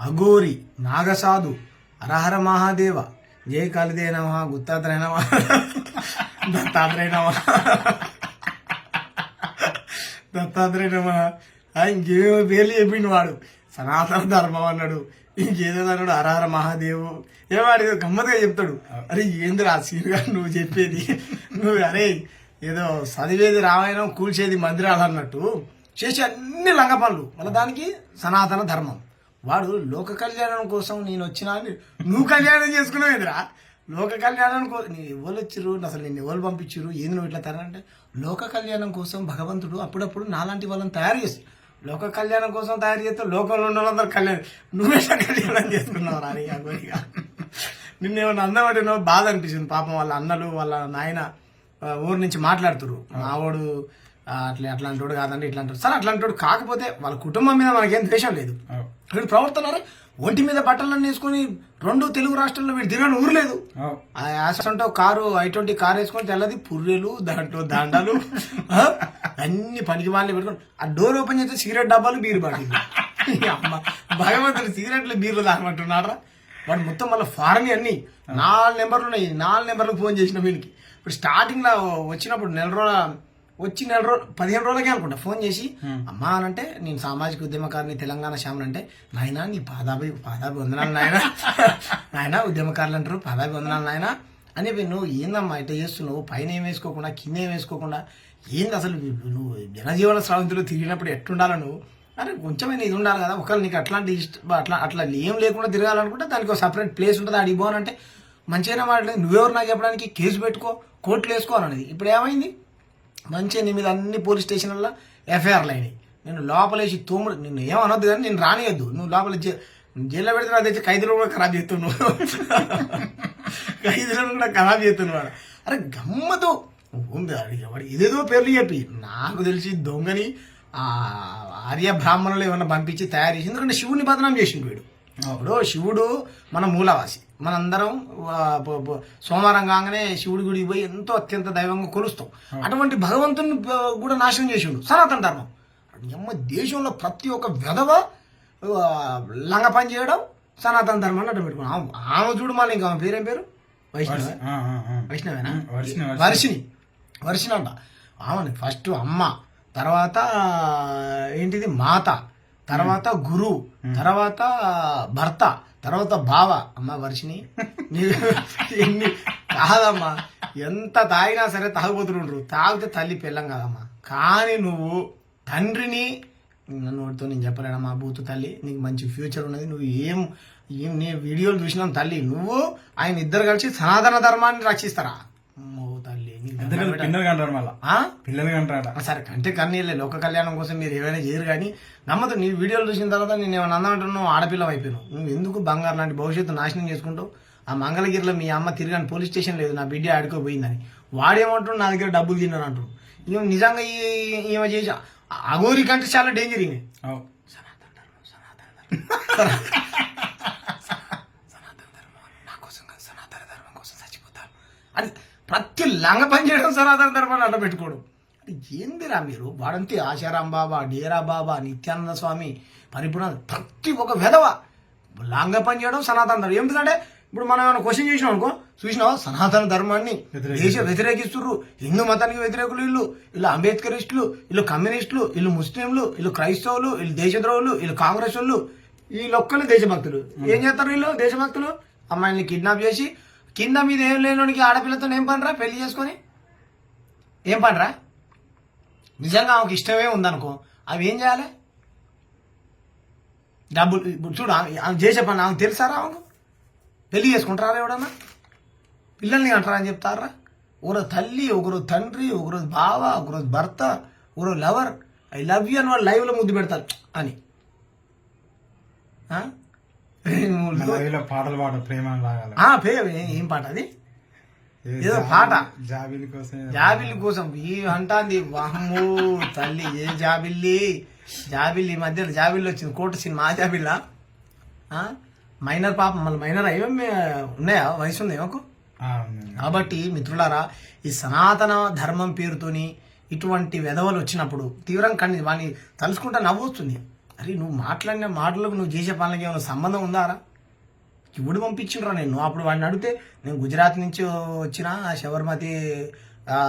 అఘోరి నాగసాధు అరహర మహాదేవ జయ కాళిదే నమ గుత్తాత్రేయ నమ దత్తాత్రేయ నమ దత్తాత్రేయ నమ. ఇంకేమో పేర్లు చెప్పిండు వాడు. సనాతన ధర్మం అన్నాడు ఇంకేదో అన్నాడు అరహర మహాదేవు. ఏమాడు ఏదో గమ్మత్తుగా చెప్తాడు. అరే ఏందిరా సీరుగా నువ్వు చెప్పేది? నువ్వు అరే ఏదో చదివేది రామాయణం కూల్చేది మందిరాలు అన్నట్టు చేసే అన్ని లంగపనులు మళ్ళీ దానికి సనాతన ధర్మం. వాడు లోక కళ్యాణం కోసం నేను వచ్చినా అని నువ్వు కళ్యాణం చేసుకున్నావేదిరా లోక కళ్యాణం కోసం నీ ఎవరు వచ్చిర్రు? అసలు నేను ఎవరు పంపించారు ఏంది నువ్వు ఇట్లా తరంటే లోక కళ్యాణం కోసం భగవంతుడు అప్పుడప్పుడు నాలాంటి వాళ్ళని తయారు చేసి లోక కళ్యాణం కోసం తయారు చేస్తే లోకంలో ఉన్న వాళ్ళందరూ కళ్యాణం నువ్వే కళ్యాణం చేసుకున్నావు రా నీ నిన్నేమన్నా అందమంటే బాధ అనిపిస్తుంది. పాపం వాళ్ళ అన్నలు వాళ్ళ నాయన ఊరి ఊరు నుంచి మాట్లాడుతురు మావాడు అట్లా అట్లాంటి వాడు కాదండి ఇట్లాంటి సరే అట్లాంటి వాడు కాకపోతే వాళ్ళ కుటుంబం మీద మనకేం ద్వేషం లేదు. వీడు ప్రవర్తన ఒంటి మీద బట్టలన్నీ వేసుకొని రెండు తెలుగు రాష్ట్రాల్లో వీడు తిరగని ఊరు లేదు. ఆ. యాసంటో కారు ఐ ట్వంటీ కారు వేసుకొని తెల్లది పుర్రెలు దాంట్లో దండలు అన్ని పనికి వాళ్ళు పెట్టుకొని ఆ డోర్ ఓపెన్ చేస్తే సిగరెట్ డబ్బాలు బీరు బాటిల్ అమ్మ భగవంతుడు సిగరెట్లు బీర్లు తాగమంటున్నారా వాడు మొత్తం మళ్ళీ ఫారెన్ అన్ని నాలుగు నెంబర్లు ఉన్నాయి. నాలుగు నెంబర్లకు ఫోన్ చేసిన వీళ్ళకి ఇప్పుడు స్టార్టింగ్లో వచ్చినప్పుడు నెల రోజుల వచ్చి నెల రోజు పదిహేను రోజులకే అనుకుంటా. ఫోన్ చేసి అమ్మా అని అంటే నేను సామాజిక ఉద్యమకారిని తెలంగాణ శ్యామలు అంటే నాయన నీ పాదాభి పాదాభి వందనాలు నాయన. నాయన ఉద్యమకారులు అంటారు పాదాభి వందనాలు నాయన. అని చెప్పి నువ్వు ఏందమ్మా ఇట్లా చేస్తున్నావు? పైన ఏం వేసుకోకుండా కింద ఏం వేసుకోకుండా ఏంది అసలు నువ్వు జనజీవన స్రవంతిలో తిరిగినప్పుడు ఎట్టుండాలి నువ్వు? అరే కొంచెమైనా ఇది ఉండాలి కదా. ఒకవేళ నీకు అట్లాంటి ఇష్ట అట్లా అట్లా ఏం లేకుండా తిరగాలనుకుంటే దానికి ఒక సపరేట్ ప్లేస్ ఉంటుంది. అడిగి పోనంటే మంచిగానే మాట్లాడలేదు నువ్వెవరు నాకు చెప్పడానికి కేసు పెట్టుకో కోర్టులో వేసుకోవాలనేది ఇప్పుడు ఏమైంది? మంచిగా నీ మీద అన్ని పోలీస్ స్టేషన్లలో ఎఫ్ఐఆర్లు అయినాయి. నేను లోపలేసి తోముడు నిన్ను ఏమనొద్దు కానీ నేను రానియద్దు. నువ్వు లోపల జైల్లో పెడితే నాకు తెచ్చి ఖైదీలో కూడా ఖరాబ్ చేస్తున్నావు ఖైదీలను కూడా ఖరాబ్ చేస్తున్నాడు అరే గమ్మతో ఉంది అడిగి ఏదేదో పేర్లు చెప్పి. నాకు తెలిసి దొంగని ఆ ఆర్య బ్రాహ్మణులు ఏమన్నా పంపించి తయారు చేసి ఎందుకంటే శివుని బదనాం చేసిండు వీడు. ఇప్పుడు శివుడు మన మూలవాసి. మనందరం సోమవారం కాగానే శివుడి గుడికి పోయి ఎంతో అత్యంత దైవంగా కొలుస్తాం. అటువంటి భగవంతుని కూడా నాశనం చేసిండు. సనాతన ధర్మం. అమ్మ దేశంలో ప్రతి ఒక్క విధవ లంగ పని చేయడం సనాతన ధర్మాన్ని అడ్డం పెట్టుకున్నాం. ఆమె- చూడు మళ్ళీ ఇంకా ఆమె పేరేం పేరు? వైష్ణవ. వైష్ణవేనా. వర్షిని వర్షిని అంట. ఆమె ఫస్ట్ అమ్మ తర్వాత ఏంటిది? మాత. తర్వాత గురు తర్వాత భర్త తర్వాత బావ. అమ్మ వర్షిని నీ ఎన్ని కాదమ్మా. ఎంత తాగినా సరే తాగుబోతుండ్రు. తాగితే తల్లి పెళ్ళం కాదమ్మా. కానీ నువ్వు తండ్రిని నన్ను వాడితో నేను చెప్పలేనమ్మా బూతు తల్లి? నీకు మంచి ఫ్యూచర్ ఉన్నది. నువ్వు ఏం ఏం నీ వీడియోలు చూసినాం తల్లి. నువ్వు ఆయన ఇద్దరు కలిసి సనాతన ధర్మాన్ని రక్షిస్తారా? పిల్లలు కంటారు మళ్ళా. ఆ? పిల్లలు సరే కంటే కన్నీళ్ళే. లోక కళ్యాణం కోసం మీరు ఏమైనా చేయరు కానీ నమ్మదు నీ వీడియోలు చూసిన తర్వాత నేను ఏమైనా అందామంటున్నావు ఆడపిల్ల అయిపోయాను నువ్వు ఎందుకు బంగారు లాంటి భవిష్యత్తు నాశనం చేసుకుంటావు? ఆ మంగళగిరిలో మీ అమ్మ తిరగని పోలీస్ స్టేషన్ లేదు నా బిడ్డ ఆడుకోపోయిందని వాడేమంటున్నాడు నా దగ్గర డబ్బులు తిన్నాను అంటాడు ఈమె నిజంగా ఈ- ఈమె చేసి అగోరి కంటే చాలా డేంజర్ ఈమె. అవు. సనాతన ధర్మం నా కోసం సనాతన ధర్మం కోసం చచ్చిపోతాను అది ప్రతి లంగ పని చేయడం సనాతన ధర్మాన్ని అడ్డ పెట్టుకోవడం ఏందిరా మీరు? వాడంతే ఆశారాం బాబా డేరా బాబా నిత్యానంద స్వామి పరిపూర్ణ ప్రతి ఒక విధవ లంగ పని చేయడం సనాతన ధర్మం. ఎందుకంటే ఇప్పుడు మనం ఏమైనా క్వశ్చన్ చేసినాం అనుకో చూసినావా? సనాతన ధర్మాన్ని దేశ వ్యతిరేకిస్తుర్రు. హిందూ మతానికి వ్యతిరేకులు వీళ్ళు వీళ్ళు అంబేద్కరిస్టులు వీళ్ళు కమ్యూనిస్టులు వీళ్ళు ముస్లింలు వీళ్ళు క్రైస్తవులు వీళ్ళు దేశద్రోహులు వీళ్ళు కాంగ్రెస్ వాళ్ళు వీళ్ళొక్కరు దేశభక్తులు. ఏం చేస్తారు వీళ్ళు? దేశభక్తులు? అమ్మాయిని కిడ్నాప్ చేసి కింద మీద ఏం లేనోడికి ఆడపిల్లతో ఏం పనిరా? పెళ్ళి చేసుకొని? ఏం పనిరా? నిజంగా ఆమెకు ఇష్టమే ఉందనుకో. అవి ఏం చేయాలి? డబ్బులు ఇప్పుడు చూడు ఆమె చేసే పని ఆమెకు తెలుసారా ఆమెకు? పెళ్ళి చేసుకుంటారా ఎవడన్నా? పిల్లల్ని అంటారా అని చెప్తారా? ఒకరోజు తల్లి ఒకరోజు తండ్రి ఒకరోజు బావ ఒకరోజు భర్త ఒకరోజు లవర్ ఐ లవ్ యూ అని వాళ్ళు లైవ్లో ముద్దు పెడతారు అని. పాటలు పాట ప్రేమ ఏ- పాట అది? ఏదో పాట. జాబిలి కోసం జాబిల్లి కోసం. ఈ అంటాంది వామ్మో తల్లి ఏ జాబిల్లి? జాబిల్లి ఈ మధ్యలో జాబిల్లి వచ్చింది కోట సినిమా జాబిల్లా? మైనర్ పాప మళ్ళీ మైనర్ అయ్యో ఉన్నాయా? వయసు ఉంది ఏమకు. కాబట్టి మిత్రులారా ఈ సనాతన ధర్మం పేరుతోని ఇటువంటి వెధవలు వచ్చినప్పుడు తీవ్రంగా కన్ని వాడిని తలుసుకుంటా నవ్వొస్తుంది. అరే నువ్వు మాట్లాడిన మాటలకు నువ్వు చేసే పనులకి ఏమైనా సంబంధం ఉందారా? ఇప్పుడు పంపించిండ్రా నేను అప్పుడు వాడిని అడిగితే నేను గుజరాత్ నుంచి వచ్చిన శబర్మతి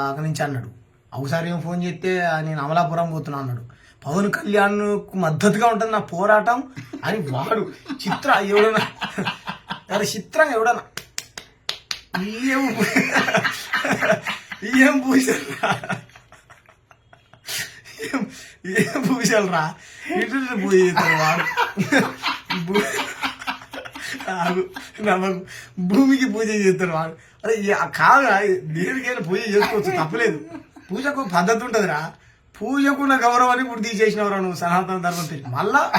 అక్కడి నుంచి అన్నాడు. ఒకసారి ఏం ఫోన్ చేస్తే నేను అమలాపురం పోతున్నా అన్నాడు. పవన్ కళ్యాణ్ మద్దతుగా ఉంటుంది నా పోరాటం? అని వాడు చిత్ర ఎవడన్నా? అరే చిత్రంగా ఎవడన్నా? ఏం ఏం పూసారా ఏం ఇటు పూజ చేస్తారు వాడు నమ్మకు. భూమికి పూజ చేస్తారు వాడు అరే ఈ- కాదు దేనికైనా పూజ చేసుకోవచ్చు తప్పలేదు. పూజకు ఒక పద్ధతి ఉంటుందిరా. పూజకున్న గౌరవాన్ని ఇప్పుడు తీసేసినవరా నువ్వు సనాతన ధర్మం తెచ్చి? మళ్ళా?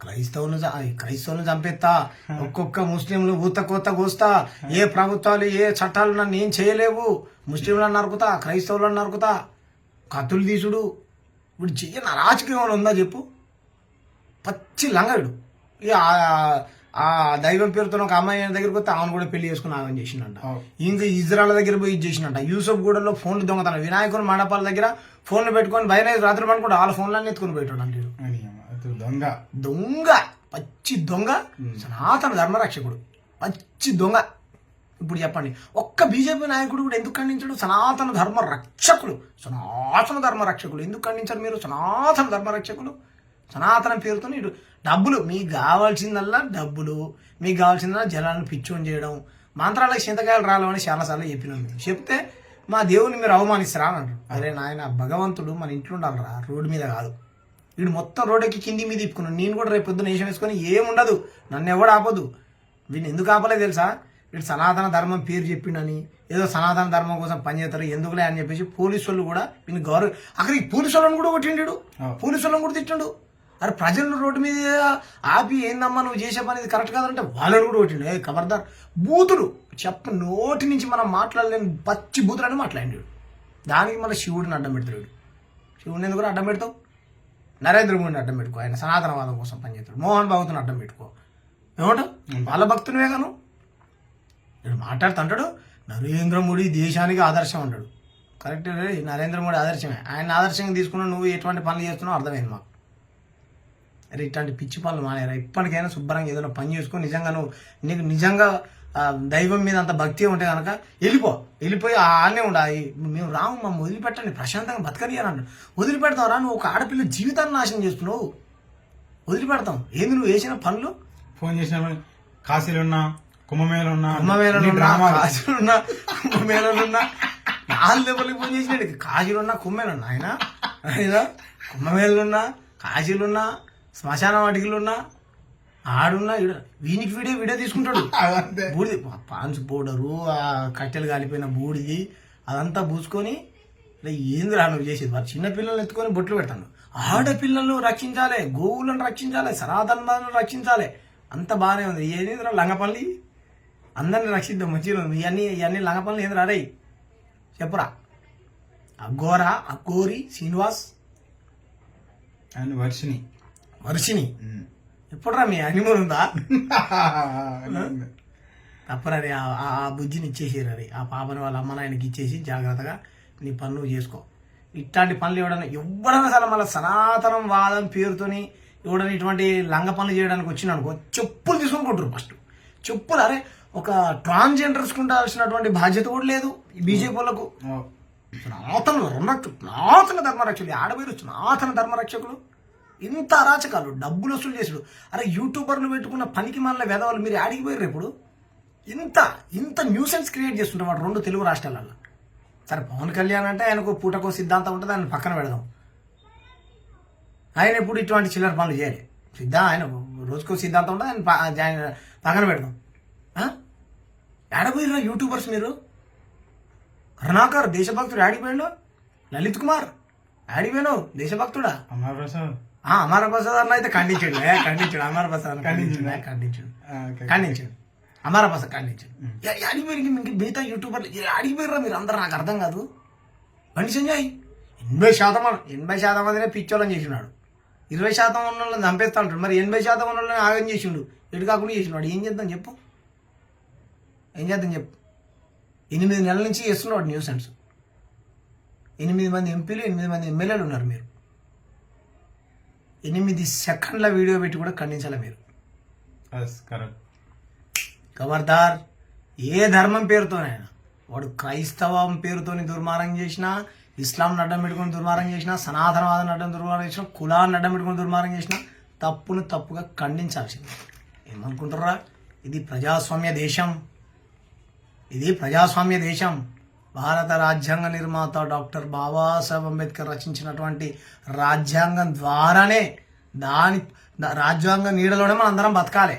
క్రైస్తవులు క్రైస్తవులు క్రైస్తవులను చంపేస్తా ఒక్కొక్క ముస్లింలు ఊత కొత్త కోస్తా. ఏ ప్రభుత్వాలు ఏ చట్టాలు నన్ను ఏం చేయలేవు. ముస్లింలను నరుకుతా క్రైస్తవులను నరుకుతా. కత్తులు తీసుడు. ఇప్పుడు చెయ్య రాజకీయం ఏమైనా ఉందా చెప్పు. పచ్చి లంగడు ఇక ఆ- దైవం పేరుతో ఒక అమ్మాయి ఆయన దగ్గరికి వస్తే ఆమెను కూడా పెళ్ళి చేసుకుని ఆమె చేసిండంట. అవు. ఇంకా ఇజ్రాయల్ దగ్గర పోయి ఇది చేసినట్ట యూసఫ్ గూడలో ఫోన్లు దొంగతనం. వినాయకుని మండపాల దగ్గర ఫోన్లు పెట్టుకొని భయం రాత్రి పడుకుంటే వాళ్ళ ఫోన్లన్నీ ఎత్తుకొని పెట్టాడు దొంగ. దొంగ. పచ్చి దొంగ. సనాతన ధర్మరక్షకుడు. పచ్చి దొంగ. ఇప్పుడు చెప్పండి. ఒక్క బీజేపీ నాయకుడు కూడా ఎందుకు ఖండించడు? సనాతన ధర్మ రక్షకులు. సనాతన ధర్మ రక్షకులు. ఎందుకు ఖండించారు మీరు? సనాతన ధర్మ రక్షకులు. సనాతన పేరుతో ఇటు డబ్బులు. మీకు కావాల్సిందల్లా డబ్బులు. మీకు కావాల్సిందల్లా జలాలను పిచ్చోని చేయడం. మంత్రాలకు చింతకాయలు రాలేమని చాలాసార్లు చెప్పినాం మేము. చెప్తే మా దేవుని మీరు అవమానిస్తారా అని అంటారు. అరే నాయన భగవంతుడు మన ఇంట్లో ఉండాలిరా. రోడ్డు మీద కాదు. వీడు మొత్తం రోడ్డుకి కింది మీద ఇప్పుకున్నాను నేను కూడా రేపు పొద్దున వేషం వేసుకొని ఏముండదు. నన్ను ఎవడు ఆపదు వీడిని ఎందుకు ఆపలేదు తెలుసా? వీడు సనాతన ధర్మం పేరు చెప్పిండని ఏదో సనాతన ధర్మం కోసం పనిచేస్తారు ఎందుకులే అని చెప్పేసి పోలీసు వాళ్ళు కూడా వీని గౌరవ అక్కడికి పోలీసు వాళ్ళని కూడా కొట్టిండు. పోలీసు వాళ్ళని కూడా తిట్టిండు. అరే ప్రజలు రోడ్డు మీద ఆపి ఏందమ్మా నువ్వు చేసే పని ఇది కరెక్ట్ కాదంటే వాళ్ళని కూడా కొట్టిండు. ఏ ఖబర్దార్ బూతులు చెప్ప నోటి నుంచి మనం మాట్లాడలేని పచ్చి బూతులని మాట్లాడిండు. దానికి మన శివుడిని అడ్డం పెడతాడు వీడు. శివుడిని ఎందుకు అడ్డం పెడతావు? నరేంద్ర మోడీని అడ్డం పెట్టుకో. ఆయన సనాతనవాదం కోసం పనిచేస్తాడు మోహన్ బాబుని అడ్డం పెట్టుకో. ఏమంటావు? వాళ్ళ భక్తునివే గాను నేను మాట్లాడుతుంటాడు నరేంద్ర మోడీ దేశానికి ఆదర్శం అంటాడు. కరెక్ట్ నరేంద్ర మోడీ ఆదర్శమే. ఆయన ఆదర్శంగా తీసుకున్న నువ్వు ఎటువంటి పనులు చేస్తున్నావు అర్థమైంది మాకు. అరే ఇట్లాంటి పిచ్చి పనులు మానేరా. ఇప్పటికైనా శుభ్రంగా ఏదైనా పని చేసుకొని నిజంగా నువ్వు నీకు నిజంగా దైవం మీద అంత భక్తి ఉంటే కనుక వెళ్ళిపో. వెళ్ళిపోయి ఆనే ఉండాలి మేము రాము మమ్మల్ని వదిలిపెట్టండి. ప్రశాంతంగా బతకని అని అన్నాడు వదిలిపెడతాం రా నువ్వు ఒక ఆడపిల్ల జీవితాన్ని నాశనం చేస్తున్నావు. వదిలిపెడతాం. ఏంది నువ్వు వేసిన పనులు? ఫోన్ చేసిన కాశీలో ఉన్నా కుంభమేళ ఉన్నా కుంభమేళలో నీ ఉన్నా డ్రామాలు. కాశీలో ఉన్నా కుంభమేళలో ఉన్నా నాలుగు లెవెల్కి ఫోన్ చేసినాడు కాశీలో ఉన్నా కుంభమేళ ఉన్నా ఆయన ఆయన కాశీలో ఉన్నా శ్మశాన వాటికలు ఉన్నా ఆడున్నా వీనికి వీడియో వీడియో తీసుకుంటాడు. బూడిది పాన్స్ పౌడరు ఆ కట్టెలు కాలిపోయిన బూడిది అదంతా పూసుకొని ఏంది రా నువ్వు చేసేది? వారు చిన్న పిల్లల్ని ఎత్తుకొని బొట్లు పెడతాను. ఆడపిల్లలను రక్షించాలి గోవులను రక్షించాలి సనాతనాలను రక్షించాలి. అంత బాగానే ఉంది. ఏందిరా లంగపల్లి? అందరిని రక్షిద్దాం మంచిగా ఉంది ఇవన్నీ ఇవన్నీ లంగపల్లి ఏందిరా రే చెప్పురా. అఘోరా అఘోరి శ్రీనివాస్ అండ్ వర్షిని వర్షిని ఎప్పుడురా మీ అనిమల్ ఉందా? ఉమ్. తప్పరని ఆ బుజ్జిని ఇచ్చేసారు అది ఆ పాపని వాళ్ళ అమ్మ నాయనకి ఇచ్చేసి జాగ్రత్తగా నీ పనులు చేసుకో. ఇట్లాంటి పనులు ఎవడన్నా ఎవడన్నా సరే మళ్ళీ సనాతనం వాదం పేరుతోని ఎవడన్నా ఇటువంటి లంగ పనులు చేయడానికి వచ్చిన అనుకో చెప్పులు తీసుకొని కొట్టురు ఫస్ట్. చెప్పులు అరే ఒక ట్రాన్స్జెండర్స్ ఉండాల్సినటువంటి బాధ్యత కూడా లేదు. ఈ బీజేపీ వాళ్ళకు. సనాతన ధర్మరక్షకులు సనాతన ధర్మరక్షకులు ఆడవేరు సనాతన ధర్మరక్షకులు. ఇంత అరాచకాలు డబ్బులు వసూలు చేసుడు అరే యూట్యూబర్లు పెట్టుకున్న పనికి మళ్ళీ వెదవాళ్ళు మీరు ఆడికి పోయారు ఇప్పుడు? ఇంత ఇంత న్యూసెన్స్ క్రియేట్ చేస్తుంటారు వాడు రెండు తెలుగు రాష్ట్రాలలో. సరే పవన్ కళ్యాణ్ అంటే ఆయనకు పూటకో సిద్ధాంతం ఉంటుంది ఆయన పక్కన పెడదాం. ఆయన ఎప్పుడు ఇటువంటి చిల్లర పనులు చేయాలి. సిద్ధా ఆయన రోజుకో సిద్ధాంతం ఉంటుంది ఆయన పక్కన పెడదాం. ఆడపోయిరా యూట్యూబర్స్ మీరు? కరుణాకర్ దేశభక్తుడు ఆడిపోయాడు లలిత్ కుమార్ ఆడిపోయాను దేశభక్తుడా? అమర్ ప్రసాద్ అమర ప్రసాద్ అన్న అయితే ఖండించాడు ఖండించాడు. అమర ప్రసాద్ ఖండించాడు. ఖండించాడు. ఖండించాడు. అమర ప్రసాద్ ఖండించాడు ఆడిపోయి ఇంక మిగతా యూట్యూబర్లు? ఏ, ఆడిపోయారా మీరు అందరు? నాకు అర్థం కాదు. బండి సంజయ్ ఎనభై శాతం ఎనభై శాతం మందినే పిచ్చోళ్ళని చేసినాడు. ఇరవై శాతం ఉన్న వాళ్ళని చంపేస్తా ఉంటాడు మరి ఎనభై శాతం ఉన్న వాళ్ళని ఆగం చేసిండు. ఎటు కాకుండా చేసినాడు. ఏం చేద్దాం చెప్పు. ఏం చేద్దాం చెప్పు. ఎనిమిది నెలల నుంచి చేస్తున్నాడు న్యూసెన్స్ ఎనిమిది మంది ఎంపీలు ఎనిమిది మంది ఎమ్మెల్యేలు ఉన్నారు మీరు. ఎనిమిది సెకండ్ల వీడియో పెట్టి కూడా ఖండించాలి మీరు. కరెక్ట్ ఖబర్దార్ ఏ ధర్మం పేరుతోనైనా వాడు క్రైస్తవం పేరుతోని దుర్మార్గం చేసినా ఇస్లాం అడ్డం పెట్టుకుని దుర్మార్గం చేసినా సనాతనవాదం అడ్డం దుర్మార్గం చేసినా కులాన్ని అడ్డం పెట్టుకుని దుర్మార్గం చేసినా తప్పును తప్పుగా ఖండించాల్సింది. ఏమనుకుంటారా ఇది ప్రజాస్వామ్య దేశం. ఇది ప్రజాస్వామ్య దేశం. భారత రాజ్యాంగ నిర్మాత డాక్టర్ బాబాసాహెబ్ అంబేద్కర్ రచించినటువంటి రాజ్యాంగం ద్వారానే దాని రాజ్యాంగ రాజ్యాంగం నీడలోనే మనం అందరం బతకాలి.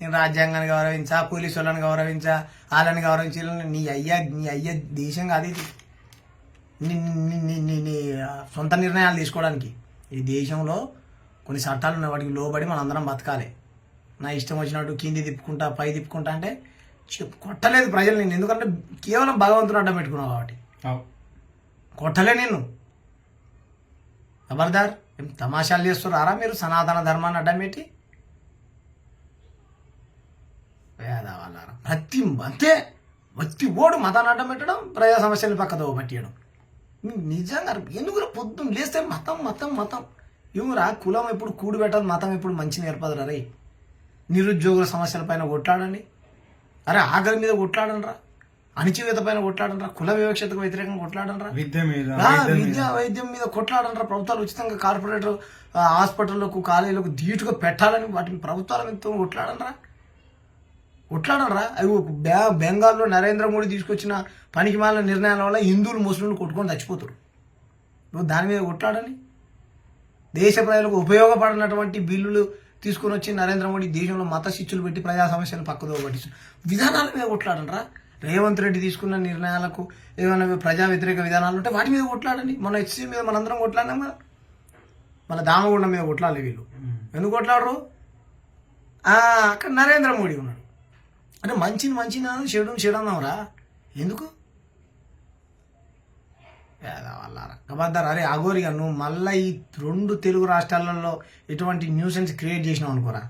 నేను రాజ్యాంగాన్ని గౌరవించా పోలీసు వాళ్ళని గౌరవించా వాళ్ళని గౌరవించి నీ అయ్యా నీ అయ్యా దేశం కాదు ఇది. నీ సొంత నిర్ణయాలు తీసుకోవడానికి. ఈ దేశంలో కొన్ని చట్టాలు ఉన్నాయి వాటికి లోబడి మనం అందరం బతకాలి. నా ఇష్టం వచ్చినట్టు కింది తిప్పుకుంటా పై తిప్పుకుంటా అంటే చెప్పు కొట్టలేదు ప్రజలు నేను ఎందుకంటే కేవలం భగవంతుడు అడ్డం పెట్టుకున్నావు కాబట్టి. కొట్టలే నిన్ను. ఖబర్దార్ ఏం తమాషాలు చేస్తున్నారా మీరు? సనాతన ధర్మాన్ని అడ్డం పెట్టి? వేదవాళ్ళారా ప్రతి అంతే. ప్రతి ఓడు మతాన్ని అడ్డం పెట్టడం ప్రజా సమస్యలు పక్కదో పట్టియడం నిజంగా ఎందుకు పొద్దున్న లేస్తే మతం మతం మతం? ఏమురా కులం ఎప్పుడు కూడు పెట్టదు మతం ఎప్పుడు మంచి నేర్పదురా రే. నిరుద్యోగుల సమస్యల పైన కొట్లాడండి. అరే ఆకలి మీద కొట్లాడంరా అణిచివేత పైన కొట్లాడంరా కుల వివక్షతకు వ్యతిరేకంగా కొట్లాడంరా విద్య మీద వైద్యం. విద్య మీద కొట్లాడంటారా ప్రభుత్వాలు ఉచితంగా కార్పొరేటర్ హాస్పిటళ్ళకు కాలేజీలకు ధీటుగా పెట్టాలని వాటిని ప్రభుత్వాల మీద కొట్లాడనరా కొట్లాడనరా అవి బెంగాల్లో నరేంద్ర మోడీ తీసుకొచ్చిన పనికి మాలిన నిర్ణయాల వల్ల హిందువులు ముస్లింలు కొట్టుకొని చచ్చిపోతారు. నువ్వు దాని మీద కొట్లాడని. దేశ ప్రజలకు ఉపయోగపడినటువంటి బిల్లులు తీసుకొని వచ్చి నరేంద్ర మోడీ దేశంలో మత శిక్షలు పెట్టి ప్రజా సమస్యలను పక్కదో పట్టించు విధానాల మీద కొట్లాడనరా రేవంత్ రెడ్డి తీసుకున్న నిర్ణయాలకు ఏమైనా ప్రజా వ్యతిరేక విధానాలు ఉంటే వాటి మీద కొట్లాడండి. మన హెచ్సీ మీద మనందరం కొట్లాడినాం కదా. మన దామగుండం మీద కొట్లాడాలి వీళ్ళు. ఎందుకు కొట్లాడరు? అక్కడ నరేంద్ర మోడీ ఉన్నాడు. అంటే మంచిని మంచిని చెడుని చెడు అన్నాంరా ఎందుకు? వాళ్ళారా కబద్దారు అరే అగోరిగా నువ్వు మళ్ళీ ఈ రెండు తెలుగు రాష్ట్రాలలో ఎటువంటి న్యూసెన్స్ క్రియేట్ చేసినావు అనుకోరా?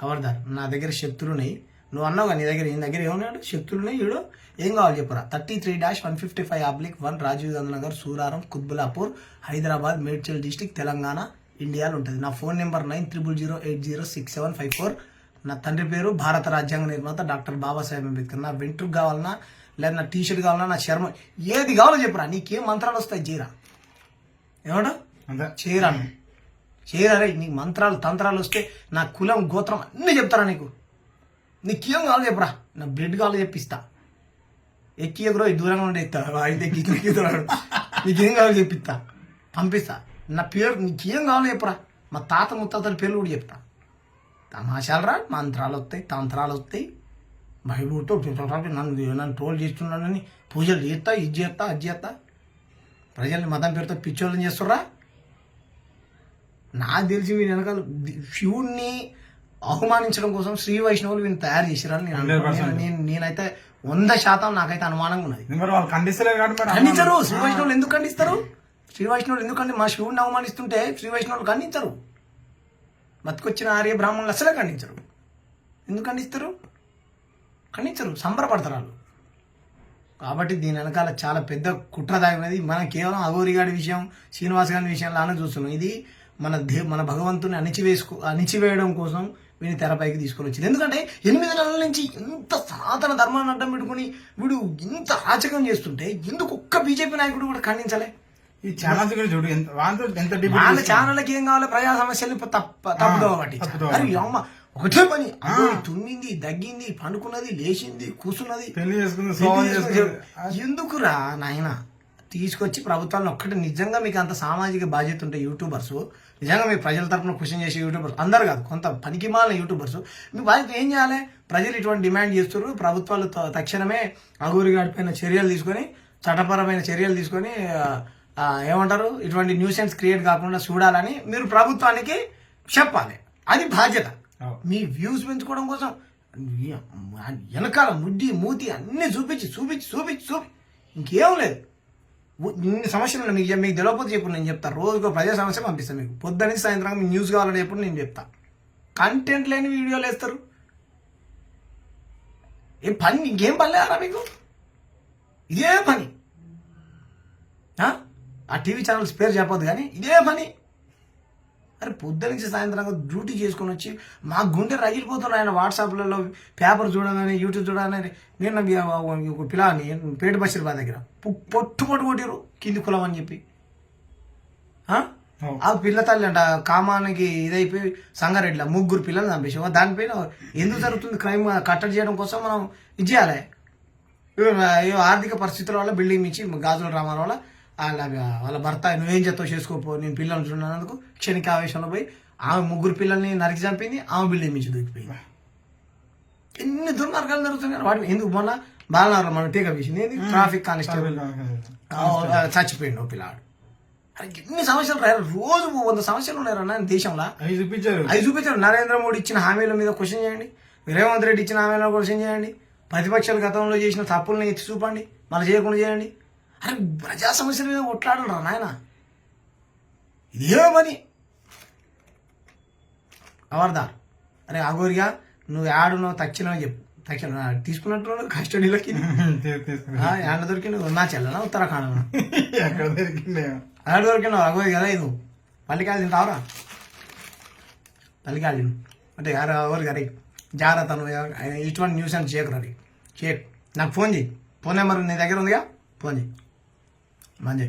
కబర్దార్ నా దగ్గర శక్తులున్నాయి నువ్వు అన్నావు నీ దగ్గర నీ దగ్గర ఏమన్నాడు శక్తులున్నాయి ఈడు. ఏం కావాలి చెప్పరా? Thirty three dash one fifty five oblique one Rajiv Gandhi Nagar Suraram Qutbullapur Hyderabad Medchal district Telangana ఇండియాలో ఉంటుంది. నా phone number nine triple zero eight zero six seven five four నా తండ్రి పేరు భారత రాజ్యాంగ నిర్మాత డాక్టర్ బాబాసాహెబ్ అంబేద్కర్. నా వెంట్రుకు కావాలన్నా లేదా నా టీ షర్ట్ కావాలన్నా నా చర్మ ఏది కావాలో చెప్పురా నీకేం మంత్రాలు వస్తాయి చేయరా. ఏమంటా చేయరా రే నీకు మంత్రాలు తంత్రాలు వస్తే నా కులం గోత్రం అన్నీ చెప్తారా నీకు? నీకేం కావాలో చెప్పరా నా బ్లడ్ కావాలో చెప్పిస్తా. ఎక్కి ఎగురో దూరంగా ఉండే ఎత్తా అయితే ఎక్కుతున్నాడు నీకేం కావాలో చెప్పిస్తా. పంపిస్తా. నా పేరు నీకేం కావాలో చెప్పరా. మా తాత ముత్తాతల పేర్లు కూడా చెప్తా. తమాషాలరా మంత్రాలు వస్తాయి తంత్రాలు వస్తాయి. బైబుల్తో నన్ను నన్ను ట్రోల్ చేస్తున్నానని పూజలు చేస్తా ఇది చేస్తా అది చేస్తా. ప్రజల్ని మతం పేరుతో పిచ్చోళ్ళని చేస్తుర్రా? నాకు తెలిసి వీని వెనకాల శివుణ్ణి అవమానించడం కోసం శ్రీ వైష్ణవులు వీని తయారు చేసిరని నేను అనుకుంటున్నాను. 100%. నేను నేనైతే వంద శాతం నాకైతే అనుమానంగా ఉన్నది. వాళ్ళు ఖండించరు శ్రీ వైష్ణవులు ఎందుకు ఖండిస్తారు? శ్రీ వైష్ణవులు ఎందుకంటే మా శివుడిని అవమానిస్తుంటే శ్రీ వైష్ణవులు ఖండించరు బతికొచ్చిన ఆర్య బ్రాహ్మణులు అసలే ఖండించరు ఎందుకు ఖండిస్తారు? ఖండించరు సంబరపడతారు వాళ్ళు. కాబట్టి దీని వెనకాల చాలా పెద్ద కుట్ర దాగినది మనం కేవలం అఘోరి గారి విషయం శ్రీనివాస్ గారి విషయంలోనే చూస్తున్నాం. ఇది మన దే మన భగవంతుని అణిచివేసుకో అణిచివేయడం కోసం వీడిని తెరపైకి తీసుకొని వచ్చింది. ఎందుకంటే ఎనిమిది నెలల నుంచి ఇంత సనాతన ధర్మాన్ని అడ్డం పెట్టుకుని వీడు ఇంత రాచకం చేస్తుంటే ఎందుకు ఒక్క బీజేపీ నాయకుడు కూడా ఖండించలే? ఈ ఛానల్స్ కూడా చూడు ఎంత వాళ్ళ. ఛానళ్ళకి ఏం కావాలి ప్రజా సమస్యలు తప్ప. తప్పుదోవ అరే అమ్మ ఒకటే పని తుమ్మింది దగ్గింది పండుకున్నది లేచింది కూసున్నది. పెళ్ళి చేసుకుంది ఎందుకురా నాయన? తీసుకొచ్చి ప్రభుత్వాలను ఒక్కటి నిజంగా మీకు అంత సామాజిక బాధ్యత ఉంటే యూట్యూబర్స్ నిజంగా మీ ప్రజల తరపున క్వశ్చన్ చేసే యూట్యూబర్స్ అందరు కాదు కొంత పనికిమాలిన యూట్యూబర్స్ మీ బాధ్యత ఏం చేయాలి? ప్రజలు ఇటువంటి డిమాండ్ చేస్తున్నారు ప్రభుత్వాలు తక్షణమే అగూరి గారి పైన చర్యలు తీసుకొని చట్టపరమైన చర్యలు తీసుకొని ఏమంటారు? ఇటువంటి న్యూసెన్స్ క్రియేట్ కాకుండా చూడాలని మీరు ప్రభుత్వానికి చెప్పాలి. అది బాధ్యత. మీ వ్యూస్ పెంచుకోవడం కోసం వెనకాల ముడ్డి మూతి అన్ని చూపించి చూపించి చూపించి చూపి ఇంకేం లేదు. ఇన్ని సమస్యలు ఉన్నాయి. మీకు మీకు తెలియకపోతే చెప్పు నేను చెప్తాను రోజుకో ప్రజా సమస్య పంపిస్తాను మీకు. పొద్దున్న సాయంత్రం మీ న్యూస్ కావాలని ఎప్పుడు నేను చెప్తా. కంటెంట్ లేని వీడియోలు వేస్తారు. ఏం పని ఇంకేం పని లేరా మీకు? ఇదే పని. ఆ? ఆ టీవీ ఛానల్స్ పేరు చెప్పొద్దు కానీ ఇదే పని. అరే పొద్దు నుంచి సాయంత్రం డ్యూటీ చేసుకొని వచ్చి మా గుండె రగిలిపోతున్నాయి ఆయన వాట్సాప్లలో పేపర్ చూడగానే యూట్యూబ్ చూడగానే. నేను పిల్లని పేట బషీర్బాద్ దగ్గర. పు- పొట్టు పొట్టు కొట్టిరు కింది కులం అని చెప్పి. ఆ? పిల్ల తల్లి అంట కామానికి ఇదైపోయి సంగారెడ్డిలో ముగ్గురు పిల్లలు చంపేసాం దానిపైన ఎందుకు జరుగుతుంది క్రైమ్ కట్టడి చేయడం కోసం మనం ఇది చేయాలి? ఆర్థిక పరిస్థితుల వల్ల బిల్డింగ్ ఇచ్చి గాజుల రామారావు వల్ల వాళ్ళ వాళ్ళ భర్త నువ్వేం చేస్తావు చేసుకోపో నేను పిల్లల్ని చూడనందుకు క్షణిక ఆవేశంలో పోయి ఆమె ముగ్గురు పిల్లల్ని నరికి చంపింది ఆమె బిల్డింగ్ మించి దూకిపోయింది ఎన్ని దుర్మార్గాలు జరుగుతున్నాయి. వాటి ఎందుకు మొన్న బాలనారు మన టీకా విషయం ఏంది? Traffic constable. చచ్చిపోయిండు పిల్లాడు. అరే ఎన్ని సమస్యలు రా రోజు వంద సమస్యలు నాయన దేశంలో. అవి చూపించారు. అవి చూపించారు. నరేంద్ర మోడీ ఇచ్చిన హామీల మీద క్వశ్చన్ చేయండి. రేవంత్ రెడ్డి ఇచ్చిన హామీల క్వశ్చన్ చేయండి. ప్రతిపక్షాలు గతంలో చేసిన తప్పుల్ని ఎత్తి చూపండి. మళ్ళీ చేయకుండా చేయండి. అరే ప్రజా సమస్యల మీద కొట్లాడరు నాయన? ఇదే పని అవర్దార్ అరే అగోరిగా నువ్వు ఆడున్నావు తచ్చినావు చెప్పు. తక్షణ తీసుకున్నట్టు కస్టడీలోకి? ఎండ దొరికి నువ్వు నా చెల్లనా ఉత్తరాఖండ్ ఎక్కడ దొరికిండే? ఆడ దొరికినావు? అగోరి కదా ఇది. పల్లికాయలు తింటావురా పల్లికాయలు తిను. అంటే యారు ఎవరు గారి జాగ్రత్త నువ్వు ఇటువంటి న్యూస్ అని చేయకు రీ చేయకు. నాకు ఫోన్ చేయి ఫోన్ నెంబర్ నీ దగ్గర ఉందిగా? ఫోన్ చేయి మంచి